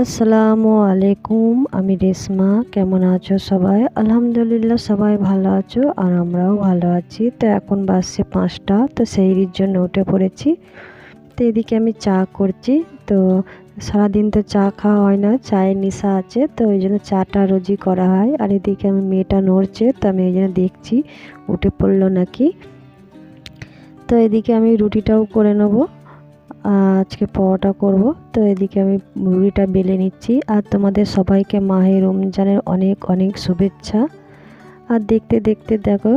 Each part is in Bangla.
আসসালামু আলাইকুম, আমি রেশমা। কেমন আছো সবাই? আলহামদুলিল্লাহ, সবাই ভালো আছো আর আমরাও ভালো আছি। তো এখন বাজছে পাঁচটা, তো সেইরির জন্য উঠে পড়েছি। তো এদিকে আমি চা করছি। তো সারাদিন তো চা খাওয়া হয় না, চায়ের নেশা আছে। তো ওই জন্য চাটা রোজই করা হয়। আর এদিকে আমি মেয়েটা নড়ছে, তো আমি ওই জন্য দেখছি, উঠে পড়ল নাকি। তো এদিকে আমি রুটিটাও করে নেব। আজকে পরোটা করব। তো এদিকে আমি রুটিটা বেলে নিচ্ছি। আর তোমাদের সবাইকে মাহে রমজানের অনেক অনেক শুভেচ্ছা। আর দেখতে দেখতে দেখো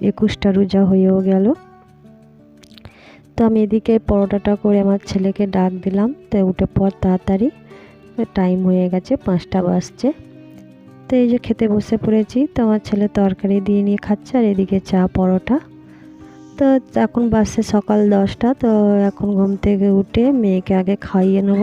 একুশটা রোজা হয়েও গেল। তো আমি এদিকে পরোটাটা করে আমার ছেলেকে ডাক দিলাম। তো উঠে পর তাড়াতাড়ি, টাইম হয়ে গেছে, পাঁচটা বাজছে। তো এই যে খেতে বসে পড়েছি, তো আমার ছেলে তরকারি দিয়ে নিয়ে খাচ্ছে। আর এদিকে চা পরোটা। তো এখন বাসে সকাল দশটা, তো এখন ঘুম থেকে উঠে মেয়েকে আগে খাইয়ে নেব।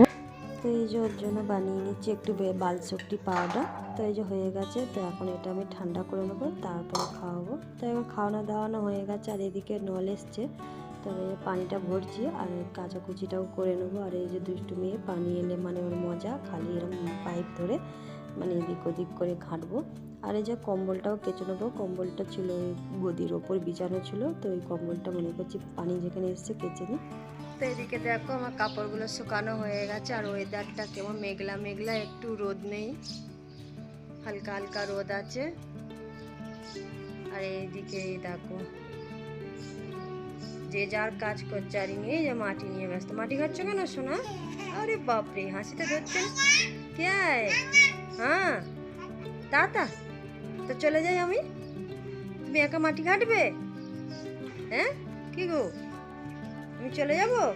তো এই যে ওর জন্য বানিয়ে নিচ্ছি একটু বালশক্তি পাউডার। তো এই যে হয়ে গেছে, তো এখন এটা আমি ঠান্ডা করে নেব, তারপর খাওয়াবো। তো এখন খাওয়ানো দাওয়ানো হয়ে গেছে, আর এদিকে নল এসছে। তো পানিটা ভরছি, আর কাচাকুচিটাও করে নেব। আর এই যে দুষ্টু মেয়ে পানি এলে মানে ওর মজা, খালি এরকম পাইপ ধরে। মানে এদিক ওদিক করে ঘাঁটবো। আর এই যে কম্বলটাও কেচে নেব। কম্বলটা ছিল গদির ওপর বিছানো ছিল। তো ওই কম্বলটা মনে করছি পানি যেখানে এসছে কেচে নিই। তো এদিকে দেখো আমার কাপড়গুলো শুকানো হয়ে গেছে আর ওয়েদারটা কেমন মেঘলা মেঘলা, একটু রোদ নেই। হালকা হালকা রোদ আছে। আর এইদিকে দেখো, যে যার কাজ করছে আর নিয়ে যে মাটি নিয়ে ব্যস্ত। মাটি খাচ্ছ কেন শোনা আরে বাপরে, হাসিটা ধরছেন কে? হ্যাঁ। দাদা তো চলে যাই আমি। তুমি একা মাটি ঘাটবে হ্যাঁ? কি গো? আমি চলে যাব?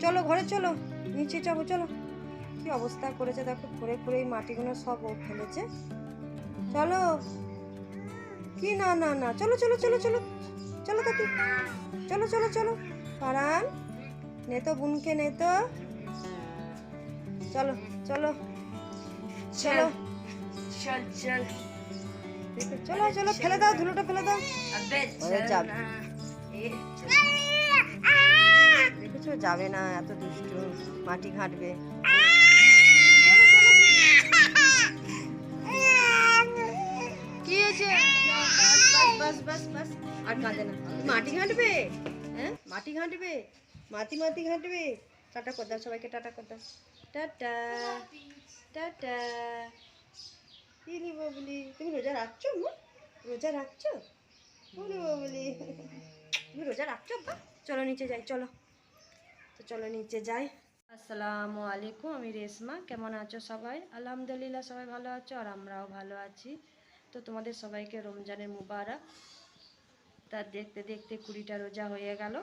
চলো, ঘরে চলো। নিচে যাব, চলো। কি অবস্থা করেছে দেখো, ঘুরে ঘুরে এই মাটিগুলো সব ও ফেলেছে। চলো। কি না না না। চলো চলো চলো চলো। চলো কাকি। চলো চলো চলো। পারান নে তো, বুনকে নে তো। চলো চলো। চলো। চল চল। চলো চলো ফেলে দাও ধুলোটা ফেলে দাও। যাবে। না। দেখেছ যাবে না এত দুষ্টু। মাটি ঘাঁটবে। কি হয়েছে? বাস বাস বাস আর কাঁদে না। মাটি ঘাঁটবে? হ্যাঁ? মাটি ঘাঁটবে? মাটি মাটি ঘাঁটবে? টাটা কর দাও সবাইকে টাটা কর দাও। টাটা। টাটা। ইলি বাবলি? তুমি রোজা রাখছো, মা? রোজা রাখছো? বলি বাবলি। তুমি রোজা রাখছো বা চলো নিচে যাই, চলো। তো চলো নিচে যাই। আসসালামু আলাইকুম, আমি রেশমা। কেমন আছো সবাই? আলহামদুলিল্লাহ, সবাই ভালো আছো আর আমরাও ভালো আছি। তো তোমাদের সবাইকে রমজানের মুবারক। তা দেখতে দেখতে কুড়িটা রোজা হয়ে গেল।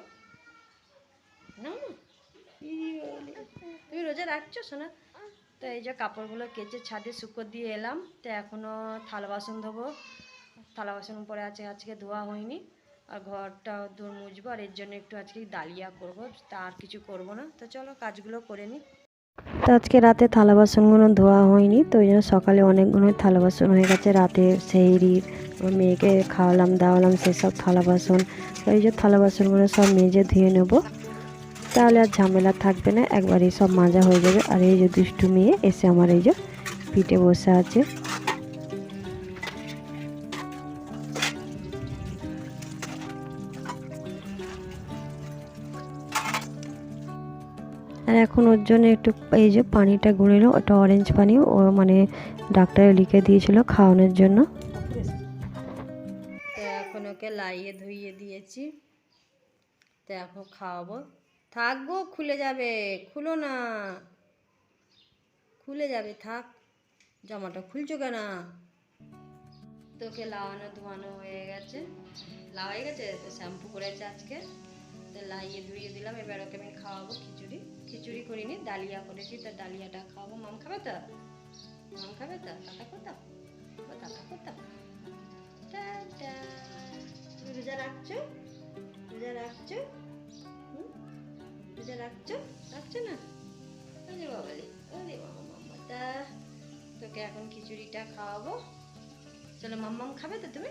বলি। তুমি রোজা রাখছো শোনা তো এই যে কাপড়গুলো কেচে ছাদে শুকো দিয়ে এলাম। তো এখনও থালা বাসন ধোবো। থালা বাসন পরে আছে, আজকে ধোয়া হয়নি। আর ঘরটা দূর মুছবো। আর এর জন্য একটু আজকে ডালিয়া করব। আর কিছু করব না। তো চলো কাজগুলো করে নিই। তো আজকে রাতে থালা বাসনগুলো ধোয়া হয়নি। তো ওই জন্য সকালে অনেকগুলো থালা বাসন হয়ে গেছে। রাতে সেইরির ওর মেয়েকে খাওয়ালাম, দাওয়ালাম, সেসব থালা বাসন। এই যে থালা বাসনগুলো সব মেজে ধুয়ে নেব। তাহলে আর ঝামেলা থাকবে না একবারেই সব মাজা হয়ে যাবে। আর এই যে দুষ্টু মেয়ে এসে আমার এই যে পিঠে বসে আছে। আর এখন ওর জন্য একটু এই যে পানিটা গুঁড়ে নিল ওটা অরেঞ্জ পানি, ও মানে ডাক্তারে লিখে দিয়েছিল খাওয়ানোর জন্য। এখন ওকে লাইয়ে ধুইয়ে দিয়েছি। তো এখন খাওয়াবো। থাকব খুলে যাবে। খুলো না। খুলে যাবে, থাক। জামাটা খুলছো কেন? তোকে লাওয়ানো ধোয়ানো হয়ে গেছে। লাওয়া হয়ে গেছে? তো শ্যাম্পু করেছে আজকে। তো লাইয়ে ধুইয়ে দিলাম। এবার ওকে আমি খাওয়াবো খিচুড়ি। খিচুড়ি করিনি, ডালিয়া করেছি। তো ডালিয়াটা খাওয়াবো। মাম খাবে তো? মাম খাবে তো? টাটা করতাম টাটা তুমি রোজা রাখছো? রোজা রাখছো? রাখছো? রাখছো না? ওরে বাবালি ওরে বাবা মাম্মাটা তোকে এখন খিচুড়িটা খাওয়াবো। চলো মাম্মাম খাবে তো তুমি?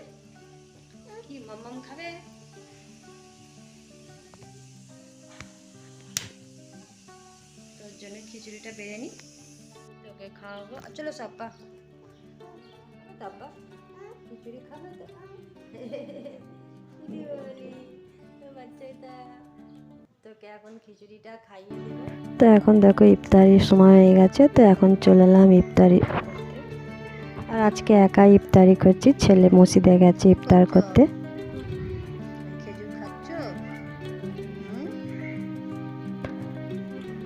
কি মাম্মাম খাবে? তোর জন্য খিচুড়িটা বেড়ে নিই। তোকে খাওয়াবো। আর চলো সাপ্পা সাপ্পা খিচুড়ি খাবে তো? বাচ্চাটা। তোকে এখন খিচুড়িটা খাইয়ে তো এখন দেখো ইফতারির সময় হয়ে গেছে তো এখন চলে এলাম ইফতারি। আর আজকে একাই ইফতারি করছি ছেলে মসজিদে গেছে ইফতার করতে।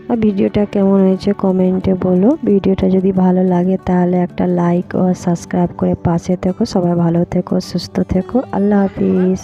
আর ভিডিওটা কেমন হয়েছে কমেন্টে বলো। ভিডিওটা যদি ভালো লাগে তাহলে একটা লাইক ও সাবস্ক্রাইব করে পাশে থেকো। সবাই ভালো থেকো সুস্থ থেকো। আল্লাহ হাফিজ।